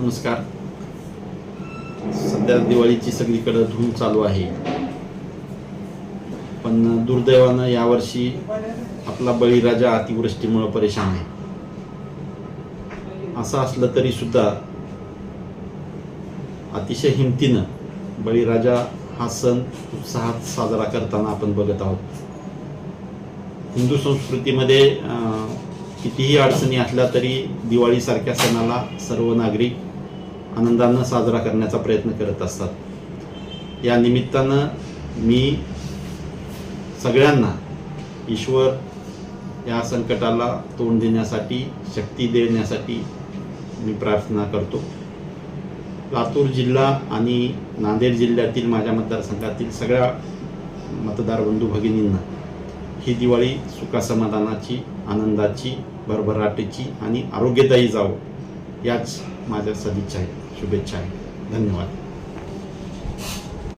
नमस्कार. सध्या दिवाळीची सगळीकडे धूम चालू आहे. पण दुर्दैवानं यावर्षी आपला बळीराजा अतिवृष्टीमुळे परेशान आहे. असं असलं तरी सुद्धा अतिशय हिमतीनं बळीराजा हा सण उत्साहात साजरा करताना आपण बघत आहोत. हिंदू संस्कृतीमध्ये कितीही अडचणी असल्या तरी दिवाळीसारख्या सणाला सर्व नागरिक आनंदानं साजरा करण्याचा प्रयत्न करत असतात. या निमित्तानं मी सगळ्यांना ईश्वर या संकटाला तोंड देण्यासाठी शक्ती देण्यासाठी मी प्रार्थना करतो. लातूर जिल्हा आणि नांदेड जिल्ह्यातील माझ्या मतदारसंघातील सगळ्या मतदार बंधू भगिनींना ही दिवाळी सुखासमाधानाची आनंदाची भरभराटीची आणि आरोग्यदायी जावं. याच माझ्या सदिच्छा आहेत शुभेच्छा आहेत धन्यवाद.